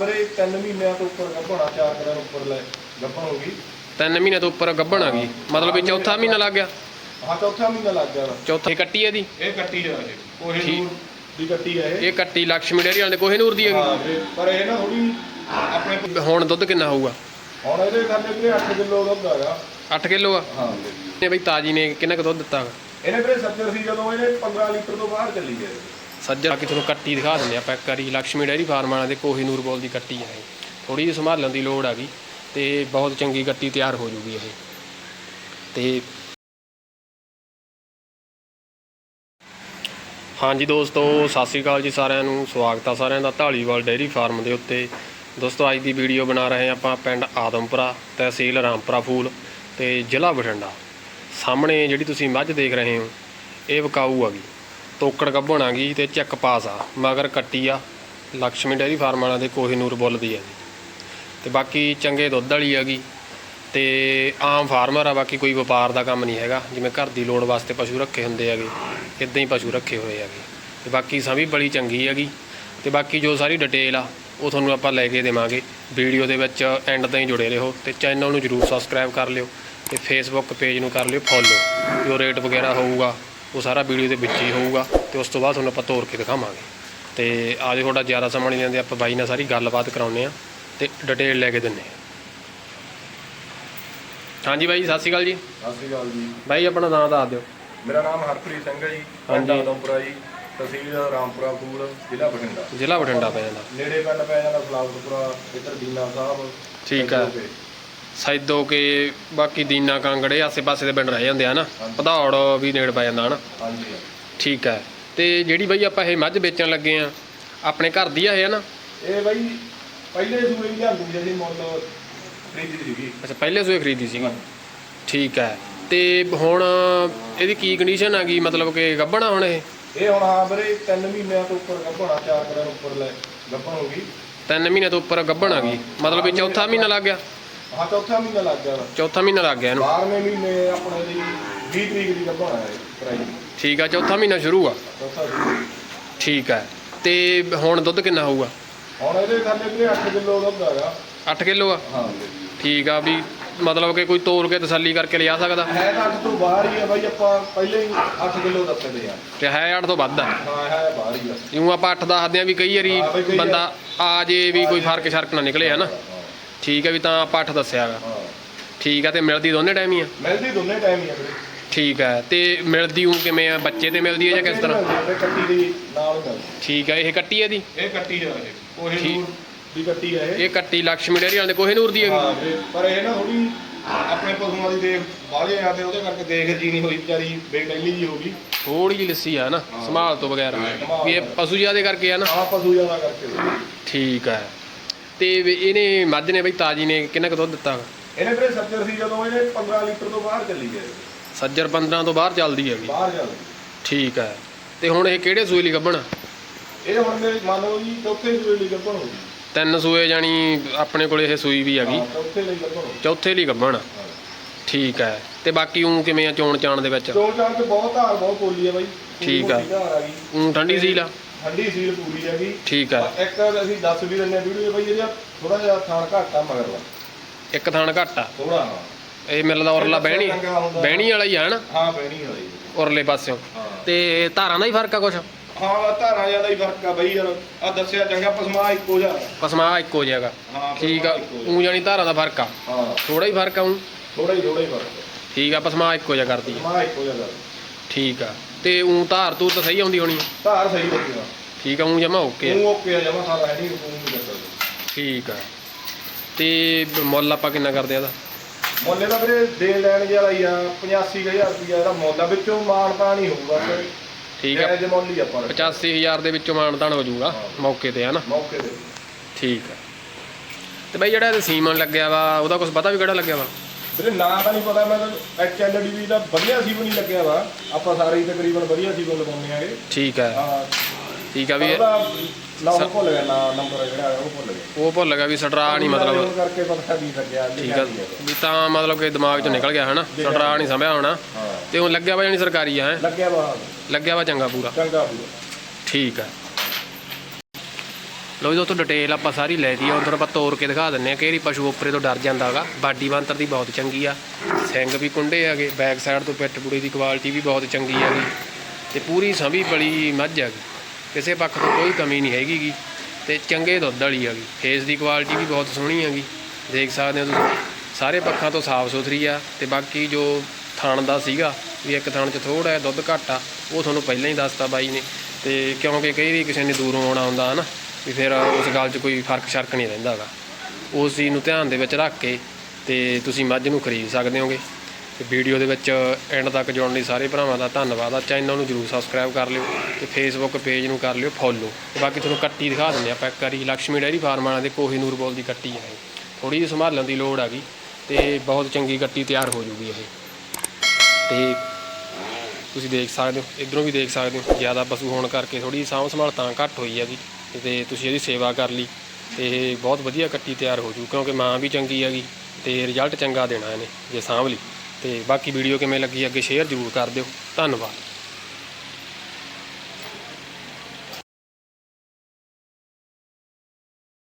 ਵੀਰੇ 3 ਮਹੀਨਿਆਂ ਤੋਂ ਉੱਪਰ ਗੱਭਣਾ ਚਾਰ ਦਿਨਾਂ ਉੱਪਰ ਲੈ ਗੱਭਣ ਹੋ ਗਈ ਤਿੰਨ ਮਹੀਨੇ ਤੋਂ ਉੱਪਰ ਗੱਭਣ ਆ ਗਈ ਮਤਲਬ ਵੀ ਚੌਥਾ ਮਹੀਨਾ ਲੱਗ ਗਿਆ ਹਾਂ ਚੌਥਾ ਮਹੀਨਾ ਲੱਗ ਗਿਆ ਵਾ। ਚੌਥਾ ਇਹ ਕੱਟੀ ਇਹਦੀ ਇਹ ਕੱਟੀ ਆ ਇਹ ਕੋਹੇ ਠੀਕ। ਨੂਰ ਦੀ ਕੱਟੀ ਆ ਇਹ ਇਹ ਕੱਟੀ ਲక్ష్ਮੀ ਡੇਅਰੀ ਵਾਲੇ ਦੇ ਕੋਹੇ ਨੂਰ ਦੀ ਹਾਂ ਹੈਗੀ ਵੀਰੇ, ਪਰ ਇਹ ਨਾ ਥੋੜੀ ਆਪਣੇ ਹੁਣ ਦੁੱਧ ਕਿੰਨਾ ਹੋਊਗਾ ਹੁਣ ਇਹਦੇ ਥੱਲੇ ਵੀਰੇ 8 ਕਿਲੋ ਦੁੱਧ ਹੈਗਾ 8 ਕਿਲੋ ਆ ਹਾਂ ਵੀਰੇ। ਨੇ ਬਈ ਤਾਜੀ ਨੇ ਕਿੰਨਾ ਕੁ ਦੁੱਧ ਦਿੱਤਾ? ਇਹਨੇ ਵੀਰੇ 70 ਸੀ ਜਦੋਂ ਇਹਨੇ 15 ਲੀਟਰ ਤੋਂ ਬਾਹਰ ਚੱਲੀ ਗਿਆ ਇਹ। ਸੱਜਾ ਕਿ ਤੁਹਾਨੂੰ ਕੱਟੀ ਦਿਖਾ ਦਿੰਦੇ ਆਪਾਂ ਇੱਕ ਵਾਰੀ ਲక్ష్ਮੀ ਡੇਅਰੀ ਫਾਰਮ ਵਾਲਿਆਂ ਦੇ ਕੋਹੀ ਨੂਰਬੋਲ ਦੀ ਕੱਟੀ ਹੈ ਥੋੜੀ ਜਿਹੀ ਸੰਭਾਲਣ ਦੀ ਲੋੜ ਆ ਗਈ ਤੇ ਬਹੁਤ ਚੰਗੀ ਕੱਟੀ ਤਿਆਰ ਹੋ ਜੂਗੀ ਇਹ। ਤੇ ਹਾਂਜੀ ਦੋਸਤੋ, ਸਤਿ ਸ੍ਰੀ ਅਕਾਲ ਜੀ ਸਾਰਿਆਂ ਨੂੰ। ਸਵਾਗਤ ਆ ਸਾਰਿਆਂ ਦਾ ਢਾਲੀਵਾਲ ਡੇਅਰੀ ਫਾਰਮ ਦੇ ਉੱਤੇ। ਦੋਸਤੋ, ਅੱਜ ਦੀ ਵੀਡੀਓ ਬਣਾ ਰਹੇ ਹਾਂ ਆਪਾਂ ਪਿੰਡ ਆਦਮਪੁਰਾ, ਤਹਿਸੀਲ ਰਾਮਪੁਰਾ ਫੂਲ ਤੇ ਜ਼ਿਲ੍ਹਾ ਬਠਿੰਡਾ। ਸਾਹਮਣੇ ਜਿਹੜੀ ਤੁਸੀਂ ਮੱਝ ਦੇਖ ਰਹੇ ਹੋ, ਇਹ ਵਿਕਾਊ ਆ ਗਈ। ਤੋਕੜ ਗੱਭਣ ਗਈ ਤੇ ਚੱਕ ਪਾਸ ਆ। ਮਗਰ ਕੱਟੀ ਆ। ਲక్ష్ਮੀ ਡੇਅਰੀ ਫਾਰਮ ਵਾਲਿਆਂ ਦੇ ਕੋਹੀਨੂਰ ਬੁੱਲ ਦੀ ਆ ਜੀ। ਤੇ ਬਾਕੀ ਚੰਗੇ ਦੁੱਧ ਵਾਲੀ ਹੈਗੀ। ਤੇ ਆਮ ਫਾਰਮਰ ਆ, ਬਾਕੀ ਕੋਈ ਵਪਾਰ ਦਾ ਕੰਮ ਨਹੀਂ ਹੈਗਾ। ਜਿਵੇਂ ਘਰ ਦੀ ਲੋੜ ਵਾਸਤੇ ਪਸ਼ੂ ਰੱਖੇ ਹੁੰਦੇ ਹੈਗੇ। ਇਦਾਂ ਹੀ ਪਸ਼ੂ ਰੱਖੇ ਹੋਏ ਹੈਗੇ। ਤੇ ਬਾਕੀ ਸਭ ਵੀ ਬੜੀ ਚੰਗੀ ਹੈਗੀ। ਤੇ ਬਾਕੀ ਜੋ ਸਾਰੀ ਡਿਟੇਲ ਆ, ਉਹ ਤੁਹਾਨੂੰ ਆਪਾਂ ਲੈ ਕੇ ਦੇਵਾਂਗੇ। ਵੀਡੀਓ ਦੇ ਵਿੱਚ ਐਂਡ ਤਾਈਂ ਜੁੜੇ ਰਹੋ। ਤੇ ਚੈਨਲ ਨੂੰ ਜਰੂਰ ਸਬਸਕ੍ਰਾਈਬ ਕਰ ਲਿਓ। ਤੇ ਫੇਸਬੁੱਕ ਪੇਜ ਨੂੰ ਕਰ ਲਿਓ। ਫੋਲੋ ਜੋ ਰੇਟ ਵਗੈਰਾ ਹੋਊਗਾ ਉਹ ਸਾਰਾ ਵੀਡੀਓ ਦੇ ਵਿੱਚ ਹੀ ਹੋਊਗਾ ਤੇ ਉਸ ਤੋਂ ਬਾਅਦ ਤੁਹਾਨੂੰ ਆਪਾਂ ਤੋਰ ਕੇ ਦਿਖਾਵਾਂਗੇ। ਤੇ ਆਜੋ ਤੁਹਾਡਾ ਜ਼ਿਆਦਾ ਸਮਾਂ ਨਹੀਂ ਲੈਂਦੇ ਆਪਾਂ ਬਾਈ ਨਾਲ ਸਾਰੀ ਗੱਲਬਾਤ ਕਰਾਉਂਦੇ ਆ ਤੇ ਡਿਟੇਲ ਲੈ ਕੇ ਦਿੰਨੇ ਹਾਂਜੀ ਬਾਈ ਸਤਿ ਸ਼੍ਰੀ ਅਕਾਲ ਜੀ। ਸਤਿ ਸ਼੍ਰੀ ਅਕਾਲ ਜੀ। ਬਾਈ ਆਪਣਾ ਨਾਮ ਦੱਸ ਦਿਓ। ਮੇਰਾ ਨਾਮ ਹਰਪ੍ਰੀਤ ਸਿੰਘ ਹੈ ਜੀ ਪਿੰਡ। ਆਦਮਪੁਰਾ ਜੀ ਤਹਿਸੀਲ ਰਾਮਪੁਰਾ ਫੂਲ ਜ਼ਿਲ੍ਹਾ ਬਠਿੰਡਾ। ਜ਼ਿਲ੍ਹਾ ਬਠਿੰਡਾ ਪੈ ਜਾਂਦਾ। ਨੇੜੇ ਪਿੰਡ ਪੈ ਜਾਂਦਾ ਫਲਾਵਤਪੁਰਾ ਇੱਧਰ ਦੀਨਾ ਸਾਹਿਬ ਠੀਕ ਆ। ਸੈਦੋ ਕੇ ਬਾਕੀ ਦੀਨਾ ਕਾਂਗੜੇ ਆਸੇ-ਪਾਸੇ ਦੇ ਪਿੰਡ ਰਹਿ ਜਾਂਦੇ ਆ ਨਾ। ਪਧੌੜ ਵੀ ਨੇੜ ਪੈ ਜਾਂਦਾ ਹਨਾ। ਹਾਂਜੀ ਠੀਕ ਹੈ। ਤੇ ਜਿਹੜੀ ਬਾਈ ਆਪਾਂ ਇਹ ਮੱਝ ਵੇਚਣ ਲੱਗੇ ਆ ਆਪਣੇ ਘਰ ਦੀ ਆ ਇਹ ਨਾ ਇਹ ਬਾਈ ਪਹਿਲੇ ਸੂਏ ਹੀ ਲਿਆਂਦੀ ਅਸੀਂ ਮੁੱਲ ਖਰੀਦੀ ਸੀਗੀ। ਅੱਛਾ ਪਹਿਲੇ ਸੂਏ ਖਰੀਦੀ ਸੀਗੀ ਠੀਕ ਹੈ। ਤੇ ਹੁਣ ਇਹਦੀ ਕੀ ਕੰਡੀਸ਼ਨ ਆ ਗਈ ਮਤਲਬ ਕਿ ਗੱਭਣਾ ਹੁਣ ਇਹ? ਇਹ ਹੁਣ ਹਾਂ ਵੀਰੇ 3 ਮਹੀਨਿਆਂ ਤੋਂ ਉੱਪਰ ਗੱਭਣਾ ਚਾਰ ਦਿਨਾਂ ਉੱਪਰ ਲੈ ਗੱਭਣ ਹੋ ਗਈ। ਤਿੰਨ ਮਹੀਨੇ ਤੋਂ ਉੱਪਰ ਗੱਭਣ ਆ ਗਈ। ਮਤਲਬ ਵੀ ਚੌਥਾ ਮਹੀਨਾ ਲੱਗ ਗਿਆ? ਹਾਂ ਚੌਥਾ ਮਹੀਨਾ ਲੱਗ ਗਿਆ ਵਾ। ਚੌਥਾ ਮਹੀਨਾ ਲੱਗ ਗਿਆ ਇਹਨੂੰ। 12ਵੇਂ ਮਹੀਨੇ ਆਪਣੇ ਦੀ 20 ਤਰੀਕ ਦੀ ਗੱਭਣਾ ਹੈ ਪ੍ਰਾਈਸ ਠੀਕ ਆ ਚੌਥਾ ਮਹੀਨਾ ਸ਼ੁਰੂ ਆ। ਚੌਥਾ ਠੀਕ ਹੈ ਤੇ ਹੁਣ ਦੁੱਧ ਕਿੰਨਾ ਹੋਊਗਾ? ਹੁਣ ਇਹਦੇ ਥੱਲੇ ਵੀਰੇ 8 ਕਿਲੋ ਦੁੱਧ ਹੈਗਾ। 8 ਕਿਲੋ ਆ? ਹਾਂ। ਠੀਕ ਆ ਵੀ ਮਤਲਬ ਕਿ ਕੋਈ ਤੋਲ ਕੇ ਤਸੱਲੀ ਕਰਕੇ ਲਿਆ ਸਕਦਾ? ਹੈ ਤਾਂ 8 ਤੋਂ ਬਾਹਰ ਹੀ ਆ ਬਾਈ ਆਪਾਂ ਪਹਿਲੇ ਹੀ 8 ਕਿਲੋ ਦੱਸਦੇ ਆ। ਤੇ ਹੈ 8 ਤੋਂ ਵੱਧ ਆ? ਹਾਂ ਹੈ ਬਾਹਰ ਹੀ ਆ। ਜਿਉਂ ਆਪਾਂ 8 ਦੱਸਦੇ ਆ ਵੀ ਕਈ ਵਾਰੀ ਹਾਂ, ਬਈ ਕਈ ਬੰਦਾ ਆ ਜੇ ਵੀ ਕੋਈ ਫ਼ਰਕ ਸ਼ਰਕ ਨਾ ਨਿਕਲੇ ਹਨਾ? ਠੀਕ ਹੈ ਵੀ ਤਾਂ ਆਪਾਂ 8 ਦੱਸਿਆ ਗਾ। ਹਾਂ। ਠੀਕ ਆ ਤੇ ਮਿਲਦੀ ਦੋਨੇ ਟਾਈਮ ਹੀ ਆ? ਮਿਲਦੀ ਦੋਨੇ ਟਾਈਮ ਹੀ ਆ ਵੀਰੇ। ਠੀਕ ਹੈ ਤੇ ਮਿਲਦੀ ਉਹ ਕਿਵੇਂ ਆ? ਬੱਚੇ ਤੇ ਮਿਲਦੀ ਹੈ ਜਾਂ ਕਿਸ ਤਰ੍ਹਾਂ? ਕੱਟੀ ਦੀ ਨਾਲ ਹੀ ਮਿਲਦੀ। ਠੀਕ ਹੈ ਇਹ ਕੱਟੀ ਹੈ ਦੀ ਇਹ ਕੱਟੀ ਆ ਇਹ। ਕੋਹੇ ਠੀਕ। ਨੂਰ ਦੀ ਕੱਟੀ ਆ ਇਹ। ਇਹ ਕੱਟੀ ਲక్ష్ਮੀ ਡੇਅਰੀ ਵਾਲੇ ਕੋਹੇ ਨੂਰ ਦੀ ਹਾਂ ਵੀਰੇ ਪਰ ਇਹ ਨਾ ਥੋੜੀ ਆਪਣੇ ਪਸ਼ੂਆਂ ਦੀ ਦੇਖ ਬਾਹਲੇ ਆ ਤੇ ਉਹਦੇ ਕਰਕੇ ਦੇਖ ਜੀ ਨਹੀਂ ਹੋਈ ਵਿਚਾਰੀ ਬੇਟੈਲੀ ਜੀ ਹੋ ਗਈ। ਥੋੜੀ ਜਿਹੀ ਲੱਸੀ ਆ ਨਾ ਹਾਂ। ਸੰਭਾਲ ਤੋਂ ਬਗੈਰ। ਵੀ ਇਹ ਪਸ਼ੂ ਜਿਆਦੇ ਕਰਕੇ ਆ ਨਾ। ਆ ਪਸ਼ੂ ਜ਼ਿਆਦਾ ਕਰਕੇ। ਠੀਕ ਹੈ ਤੇ ਵੀ ਇਹਨੇ ਮੱਝ ਨੇ ਬਈ ਤਾਜੀ ਨੇ ਕਿੰਨਾ ਕੁ ਦੁੱਧ ਦਿੱਤਾ? ਇਹਨੇ ਵੀਰੇ ਸੱਜਰ ਸੀ ਜਦੋਂ ਇਹਨੇ 15 ਲੀਟਰ ਤੋਂ ਬਾਹਰ ਚੱਲੀ ਇਹ। ਸੱਜਰ 15 ਤੋਂ ਬਾਹਰ ਚੱਲਦੀ ਹੈਗੀ। ਬਾਹਰ ਚੱਲ ਠੀਕ ਹੈ। ਤੇ ਹੁਣ ਇਹ ਕਿਹੜੇ ਸੂਏ ਲਈ ਗੱਭਣ? ਇਹ ਹੁਣ ਮੇਰੇ ਮੰਨ ਲਓ ਜੀ ਚੌਥੇ ਸੂਏ ਲਈ ਗੱਭਣ ਹੋ ਗਈ। ਤਿੰਨ ਸੂਏ ਜਾਨੀ ਆਪਣੇ ਕੋਲ ਇਹ ਸੂਈ ਵੀ ਹੈਗੀ। ਚੌਥੇ ਲਈ ਗੱਭਣ ਹੋ ਗਈ। ਚੌਥੇ ਲਈ ਗੱਭਣ। ਠੀਕ ਹੈ। ਤੇ ਬਾਕੀ ਉਹ ਕਿਵੇਂ ਆ ਚੋਣ ਚਾਣ ਦੇ ਵਿੱਚ? ਚੋਣ ਚਾਣ ਤੇ ਬਹੁਤ ਧਾਰ ਬਹੁਤ ਪੋਲੀ ਆ ਬਾਈ। ਠੀਕ ਆ। ਧਾਰ ਆ ਗਈ। ਠੰਡੀ ਸੀਲ ਆ? ਠੰਡੀ ਸੀਲ ਪੂਰੀ ਹੈਗੀ। ਠੀਕ ਹੈ ਇੱਕ ਅਸੀਂ ਦੱਸ ਵੀ ਦਿੰਦੇ ਆ ਵੀਡੀਓ ਬਾਈ ਇਹਦਾ ਥੋੜਾ ਜਿਹਾ ਥਾਣ ਘੱਟ ਆ ਮਗਰਲਾ। ਇੱਕ ਥਾਣ ਘੱਟ ਆ? ਥੋੜਾ ਹਾਂ। ਇਹ ਮਿਲ ਦਾ ਉਰਲਾ ਬਹਿਣੀ। ਬਹਿਣੀ ਵਾਲਾ ਹੀ ਆ ਹਨਾ? ਹਾਂ ਬਹਿਣੀ ਵਾਲੀ ਉਰਲੇ ਪਾਸਿਓਂ। ਹਾਂ। ਤੇ ਧਾਰਾਂ ਦਾ ਹੀ ਫ਼ਰਕ ਆ ਕੁਛ? ਹਾਂ ਧਾਰਾਂ ਜ਼ਿਆਦਾ ਹੀ ਫ਼ਰਕ ਆ ਬਈ ਯਾਰ। ਆ ਦੱਸਿਆ ਚੰਗਾ ਪਸਮਾ ਇੱਕੋ ਜਿਹਾ ਪਸਮਾ ਇੱਕੋ ਜਿਹਾਗਾ ਹਾਂ ਠੀਕ ਆ। ਉਹ ਜਾਨੀ ਧਾਰਾਂ ਦਾ ਫ਼ਰਕ ਆ। ਹਾਂ। ਥੋੜਾ ਹੀ ਫ਼ਰਕ ਆ ਉਹ ਥੋੜਾ ਹੀ ਥੋੜਾ ਹੀ ਫ਼ਰਕ ਆ। ਠੀਕ ਆ ਪਸਮਾ ਇੱਕੋ ਜਿਹਾ ਕਰਦੀ ਆ। ਪਸਮਾ ਇੱਕੋ ਜਿਹਾ ਗੱਲ। ਠੀਕ ਆ। ਤੇ ਉਹ ਧਾਰ ਤੂਰ ਤਾਂ ਸਹੀ ਆਉਂਦੀ ਹੋਣੀ। ਧਾਰ ਸਹੀ ਲੱਗੇਗਾ ਠੀਕ ਆ ਉਹ ਜਮਾ ਓਕੇ ਆ। ਓਕੇ ਆ ਜਮਾ ਸਾਰਾ ਹੈ ਨਹੀਂ ਉਹ ਨਹੀਂ ਕਰਦਾ ਠੀਕ ਆ। ਤੇ ਮੁੱਲ ਆਪਾਂ ਕਿੰਨਾ ਕਰਦੇ ਆ ਇਹਦਾ? ਮੁੱਲੇ ਦਾ ਵੀਰੇ ਦੇਣ ਲੈਣ ਵਾਲਾ ਹੀ ਆ 85000 ਰੁਪਇਆ ਇਹਦਾ ਮੁੱਲ ਆ ਵਿੱਚੋਂ ਮਾਨਤਾ ਨਹੀਂ ਹੋਊਗਾ ਤੇ ਠੀਕ ਆ। ਜੇ ਮੁੱਲ ਹੀ ਆਪਾਂ ਰੱਖਿਆ। 85000 ਦੇ ਵਿੱਚੋਂ ਮਾਨਤਾਨ ਹੋ ਜਾਊਗਾ। ਮੌਕੇ ਤੇ ਹਨਾ? ਮੌਕੇ ਤੇ। ਠੀਕ ਆ। ਤੇ ਬਈ ਜਿਹੜਾ ਇਹ ਸੀਮਨ ਲੱਗਿਆ ਵਾ ਉਹਦਾ ਕੁਝ ਪਤਾ ਵੀ ਕਿਹੜਾ ਲੱਗਿਆ ਵਾ? ਵੀਰੇ ਨਾਂ ਤਾਂ ਨਹੀਂ ਪਤਾ ਮੈਂ ਐਚਐਲਡੀ ਦਾ ਵਧੀਆ ਸੀ ਨਹੀਂ ਲੱਗਿਆ ਵਾ। ਆਪਾਂ ਸਾਰੇ ਹੀ ਤਕਰੀਬਨ ਵਧੀਆ ਸੀ ਲਗਾਉਂਦੇ ਆਂਗੇ ਠੀਕ ਹੈ। ਹਾਂ। ਠੀਕ ਆ ਵੀ ਉਹਦਾ ਨਾਮ ਭੁੱਲ ਗਿਆ ਨਾ ਨੰਬਰ ਜਿਹੜਾ ਹੈ ਉਹ ਭੁੱਲ ਗਿਆ। ਉਹ ਭੁੱਲ ਗਿਆ ਵੀ ਸਟਰਾ ਨਹੀਂ ਮਤਲਬ ਕਰਕੇ ਪਤਾ ਨਹੀਂ ਲੱਗਿਆ ਠੀਕ ਆ ਵੀ ਤਾਂ ਮਤਲਬ ਕਿ ਦਿਮਾਗ ਚੋਂ ਨਿਕਲ ਗਿਆ ਹਨਾ? ਸਟਰਾ ਨਹੀਂ ਸੰਭਿਆ ਹੋਣਾ। ਹਾਂ। ਤੇ ਉਹ ਲੱਗਿਆ ਵਾ ਜਾਨੀ ਸਰਕਾਰੀ ਆ ਹੈ? ਲੱਗਿਆ ਵਾ। ਲੱਗਿਆ ਵਾ ਚੰਗਾ ਪੂਰਾ। ਚੰਗਾ ਪੂਰਾ। ਠੀਕ ਆ ਲਓ ਜੀ ਦੋਸਤੋ ਡਿਟੇਲ ਆਪਾਂ ਸਾਰੀ ਲੈ ਲਈ ਆ। ਹੁਣ ਤੁਹਾਨੂੰ ਆਪਾਂ ਤੋੜ ਕੇ ਦਿਖਾ ਦਿੰਨੇ ਆ ਕਿਹੜੀ ਪਸ਼ੂ ਉੱਪਰੇ ਤੋਂ ਡਰ ਜਾਂਦਾ ਹੈਗਾ ਬਾਡੀ ਬੰਤਰ ਦੀ ਬਹੁਤ ਚੰਗੀ ਆ। ਸਿੰਘ ਵੀ ਕੁੰਡੇ ਹੈਗੇ ਬੈਕ ਸਾਈਡ ਤੋਂ ਪਿੱਠ ਪੁੜੀ ਦੀ ਕੁਆਲਿਟੀ ਵੀ ਬਹੁਤ ਚੰਗੀ ਹੈਗੀ। ਤੇ ਪੂਰੀ ਸੰਭੀ ਬੜੀ ਮੱਝ ਹੈਗੀ ਕਿਸੇ ਪੱਖ ਤੋਂ ਕੋਈ ਕਮੀ ਨਹੀਂ ਹੈਗੀ ਗੀ। ਤੇ ਚੰਗੇ ਦੁੱਧ ਵਾਲੀ ਹੈਗੀ ਫੇਸ ਦੀ ਕੁਆਲਿਟੀ ਵੀ ਬਹੁਤ ਸੋਹਣੀ ਹੈਗੀ ਦੇਖ ਸਕਦੇ ਹੋ ਤੁਸੀਂ, ਸਾਰੇ ਪੱਖਾਂ ਤੋਂ ਸਾਫ਼ ਸੁਥਰੀ ਆ। ਤੇ ਬਾਕੀ ਜੋ ਥਣ ਦਾ ਸੀਗਾ, ਵੀ ਇੱਕ ਥਣ 'ਚ ਥੋੜਾ ਜਿਹਾ ਦੁੱਧ ਘੱਟ ਆ, ਉਹ ਤੁਹਾਨੂੰ ਪਹਿਲਾਂ ਹੀ ਦੱਸਤਾ ਬਾਈ ਨੇ। ਤੇ ਕਿਉਂਕਿ ਕਈ ਵਾਰੀ ਕਿਸੇ ਨੇ ਦੂਰੋਂ ਆਉਣਾ ਹੁੰਦਾ, ਹਨਾ? ਵੀ ਫਿਰ ਉਸ ਗੱਲ 'ਚ ਕੋਈ ਫ਼ਰਕ ਸ਼ਰਕ ਨਹੀਂ ਰਹਿੰਦਾ ਹੈਗਾ ਉਸ ਚੀਜ਼ ਨੂੰ ਧਿਆਨ ਦੇ ਵਿੱਚ ਰੱਖ ਕੇ ਤੇ ਤੁਸੀਂ ਮੱਝ ਨੂੰ ਖਰੀਦ ਸਕਦੇ ਹੋਗੇ। ਤੇ ਵੀਡੀਓ ਦੇ ਵਿੱਚ ਐਂਡ ਤੱਕ ਜੁੜਨ ਲਈ ਸਾਰੇ ਭਰਾਵਾਂ ਦਾ ਧੰਨਵਾਦ ਆ। ਚੈਨਲ ਨੂੰ ਜਰੂਰ ਸਬਸਕ੍ਰਾਈਬ ਕਰ ਲਿਓ ਤੇ ਫੇਸਬੁੱਕ ਪੇਜ ਨੂੰ ਕਰ ਲਿਓ ਫੋਲੋ ਤੇ ਬਾਕੀ ਤੁਹਾਨੂੰ ਕੱਟੀ ਦਿਖਾ ਦਿੰਦੇ ਆਪਾਂ ਇੱਕ ਵਾਰੀ ਲక్ష్ਮੀ ਡੈਰੀ ਫਾਰਮ ਵਾਲਿਆਂ ਦੇ ਕੋਹੀਨੂਰ ਬੋਲ ਦੀ ਕੱਟੀ ਹੈ ਥੋੜੀ ਜਿਹੀ ਸੰਭਾਲਣ ਦੀ ਲੋੜ ਆ ਹੈਗੀ ਤੇ ਬਹੁਤ ਚੰਗੀ ਕੱਟੀ ਤਿਆਰ ਹੋ ਜੂਗੀ ਇਹ। ਤੇ ਤੁਸੀਂ ਦੇਖ ਸਕਦੇ ਹੋ, ਇਧਰੋਂ ਵੀ ਦੇਖ ਸਕਦੇ ਹੋ, ਜ਼ਿਆਦਾ ਪਸ਼ੂ ਹੋਣ ਕਰਕੇ ਥੋੜੀ ਸਾਂਭ ਸੰਭਾਲ ਤਾਂ ਘੱਟ ਹੋਈ ਹੈਗੀ। ਤੇ ਤੁਸੀਂ ਇਹਦੀ ਸੇਵਾ ਕਰ ਲਈ। ਤੇ ਇਹ ਬਹੁਤ ਵਧੀਆ ਕੱਟੀ ਤਿਆਰ ਹੋ ਜੂ, ਕਿਉਂਕਿ ਮਾਂ ਵੀ ਚੰਗੀ ਹੈਗੀ ਤੇ ਰਿਜ਼ਲਟ ਚੰਗਾ ਦੇਣਾ ਇਹਨੇ ਜੇ ਸਾਂਭ ਲਈ। ਤੇ ਬਾਕੀ ਵੀਡੀਓ ਕਿਵੇਂ ਲੱਗੀ ਅੱਗੇ ਸ਼ੇਅਰ ਜ਼ਰੂਰ ਕਰ ਦਿਓ। ਧੰਨਵਾਦ।